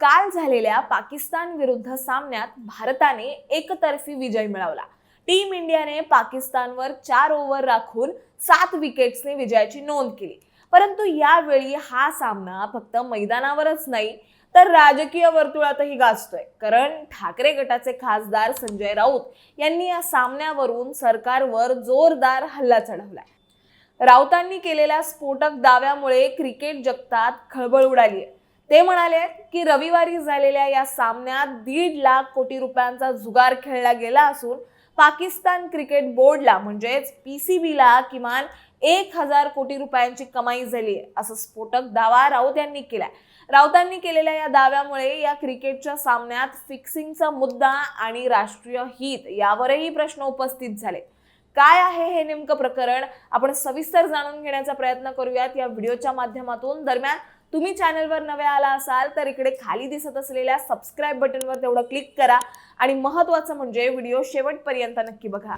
काल झालेल्या पाकिस्तान विरुद्ध सामन्यात भारताने एकतर्फी विजय मिळवला. टीम इंडियाने पाकिस्तानवर चार ओव्हर राखून सात विकेट्सने विजयाची नोंद केली. परंतु यावेळी हा सामना फक्त मैदानावरच नाही तर राजकीय वर्तुळातही गाजतोय. कारण ठाकरे गटाचे खासदार संजय राऊत यांनी या सामन्यावरून सरकारवर जोरदार हल्ला चढवलाय. राऊतांनी केलेल्या स्फोटक दाव्यामुळे क्रिकेट जगतात खळबळ उडाली आहे ते म्हणाले की रविवारी झालेल्या या सामन्यात दीड लाख कोटी रुपयांचा जुगार खेळला गेला असून पाकिस्तान क्रिकेट बोर्डला म्हणजेच पी सी बीला किमान एक हजार कोटी रुपयांची कमाई झाली आहे असं स्फोटक दावा राऊत यांनी केलाय. राऊतांनी केलेल्या या दाव्यामुळे या क्रिकेटच्या सामन्यात फिक्सिंगचा मुद्दा आणि राष्ट्रीय हित यावरही प्रश्न उपस्थित झाले. काय आहे हे नेमकं प्रकरण? आपण सविस्तर जाणून घेण्याचा प्रयत्न करूयात या व्हिडिओच्या माध्यमातून. दरम्यान तुम्ही चॅनलवर नव्या आला असाल तर इकडे खाली दिसत असलेल्या सबस्क्राईब बटनवर तेवढं क्लिक करा. आणि महत्त्वाचं म्हणजे व्हिडिओ शेवटपर्यंत नक्की बघा.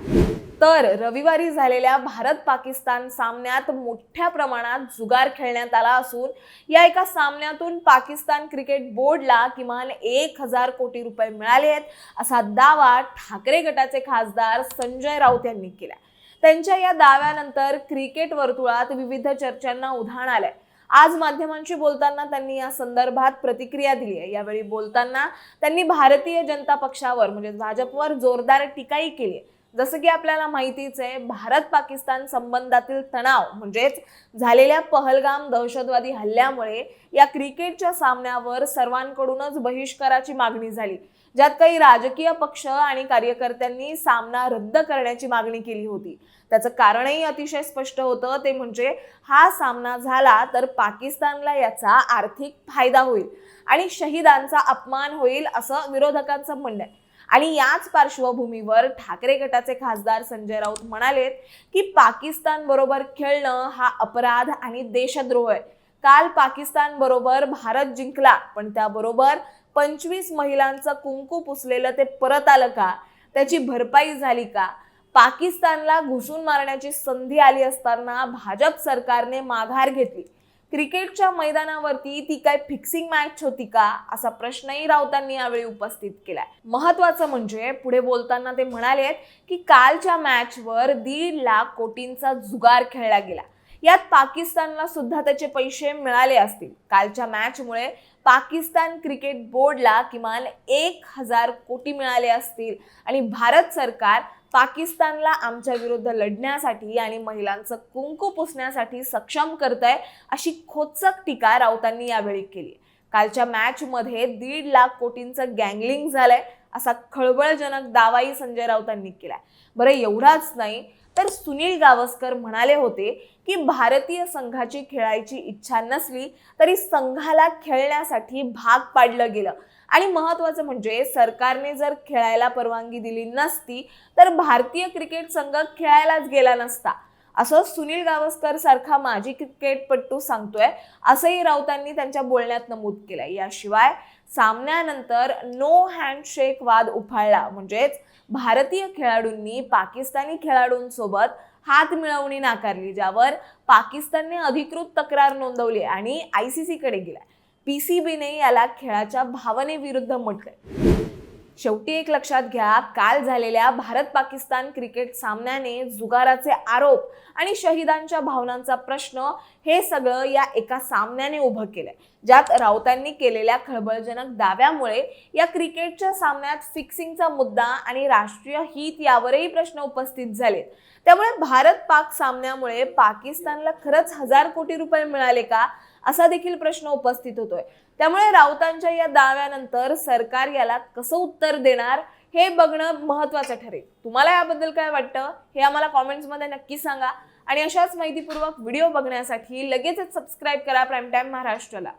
तर रविवारी झालेल्या भारत पाकिस्तान सामन्यात मोठ्या प्रमाणात जुगार खेळण्यात आला असून या एका सामन्यातून पाकिस्तान क्रिकेट बोर्डला किमान एक हजार कोटी रुपये मिळाले आहेत असा दावा ठाकरे गटाचे खासदार संजय राऊत यांनी केला. त्यांच्या या दाव्यानंतर क्रिकेट वर्तुळात विविध चर्चांना उधाण आलंय. आज माध्यमांशी बोलताना त्यांनी या संदर्भात प्रतिक्रिया दिली आहे. यावेळी बोलताना त्यांनी भारतीय जनता पक्षावर म्हणजे भाजपवर जोरदार टीकाही केली आहे. जसं की आपल्याला माहितीच आहे भारत पाकिस्तान संबंधातील तणाव म्हणजेच झालेल्या पहलगाम दहशतवादी हल्ल्यामुळे या क्रिकेटच्या सामन्यावर सर्वांकडूनच बहिष्काराची मागणी झाली. ज्यात काही राजकीय पक्ष आणि कार्यकर्त्यांनी सामना रद्द करण्याची मागणी केली होती. त्याचं कारणही अतिशय स्पष्ट होतं ते म्हणजे हा सामना झाला तर पाकिस्तानला याचा आर्थिक फायदा होईल आणि शहीदांचा अपमान होईल असं विरोधकांचं म्हणणं आहे. आणि याच पार्श्वभूमीवर ठाकरे गटाचे खासदार संजय राऊत म्हणालेत की पाकिस्तान बरोबर खेळणं हा अपराध आणि देशद्रोह आहे. काल पाकिस्तान बरोबर भारत जिंकला पण त्याबरोबर पंचवीस महिलांचं कुंकू पुसलेलं ते परत आलं का? त्याची भरपाई झाली का? पाकिस्तानला घुसून मारण्याची संधी आली असताना भाजप सरकारने माघार घेतली. क्रिकेटच्या मैदानावरती ती काय फिक्सिंग मॅच होती का असा प्रश्नही राऊतांनी यावेळी उपस्थित केलाय. महत्वाचं म्हणजे पुढे बोलताना ते म्हणाले की कालच्या मॅचवर दीड लाख कोटींचा जुगार खेळला गेला. यात पाकिस्तानला सुद्धा त्याचे पैसे मिळाले असतील. कालच्या मॅचमुळे पाकिस्तान क्रिकेट बोर्डला किमान एक हजार कोटी मिळाले असतील. आणि भारत सरकार पाकिस्तानला आमच्या विरुद्ध लढण्यासाठी आणि महिलांचं कुंकू पुसण्यासाठी सक्षम करत आहे अशी खोचक टीका राऊतांनी यावेळी केली. कालच्या मॅचमध्ये दीड लाख कोटींचं गँगलिंग झालंय असा खळबळजनक दावाही संजय राऊतांनी केलाय. बरं एवढाच नाही तर सुनील गावस्कर म्हणाले होते की भारतीय संघाची खेळायची इच्छा नसली तरी संघाला खेळण्यासाठी भाग पाडलं गेलं. आणि महत्वाचं म्हणजे सरकारने जर खेळायला परवानगी दिली नसती तर भारतीय क्रिकेट संघ खेळायलाच गेला नसता. असं सुनील गावस्कर सारखा माजी क्रिकेटपटू सांगतोय असंही राऊतांनी त्यांच्या बोलण्यात नमूद केलंय. याशिवाय सामन्यानंतर नो हँडशेक वाद उफाळला. म्हणजेच भारतीय खेळाडूंनी पाकिस्तानी खेळाडूंसोबत हात मिळवणी नाकारली ज्यावर पाकिस्तानने अधिकृत तक्रार नोंदवली आणि आय सी सीकडे गेला. पी सी बीने याला खेळाच्या भावनेविरुद्ध म्हटलंय. शेवटी एक लक्षात घ्या काल झालेल्या भारत पाकिस्तान क्रिकेट सामन्याने जुगाराचे आरोप आणि शहीदांच्या भावनांचा प्रश्न हे सगळं या एका सामन्याने उभं केलंय. ज्यात राऊतांनी केलेल्या खळबळजनक दाव्यामुळे या क्रिकेटच्या सामन्यात फिक्सिंगचा मुद्दा आणि राष्ट्रीय हित यावरही प्रश्न उपस्थित झाले त्यामुळे भारत पाक सामन्यामुळे पाकिस्तानला खरंच हजार कोटी रुपये मिळाले का? असा देखील प्रश्न उपस्थित होतोय. त्यामुळे राऊतांच्या या दाव्यानंतर सरकार याला कसं उत्तर देणार हे बघणं महत्वाचं ठरेल. तुम्हाला याबद्दल काय वाटतं? हे आम्हाला कॉमेंट्समध्ये नक्की सांगा. आणि अशाच माहितीपूर्वक व्हिडिओ बघण्यासाठी लगेचच सबस्क्राईब करा प्राईम टाईम महाराष्ट्राला.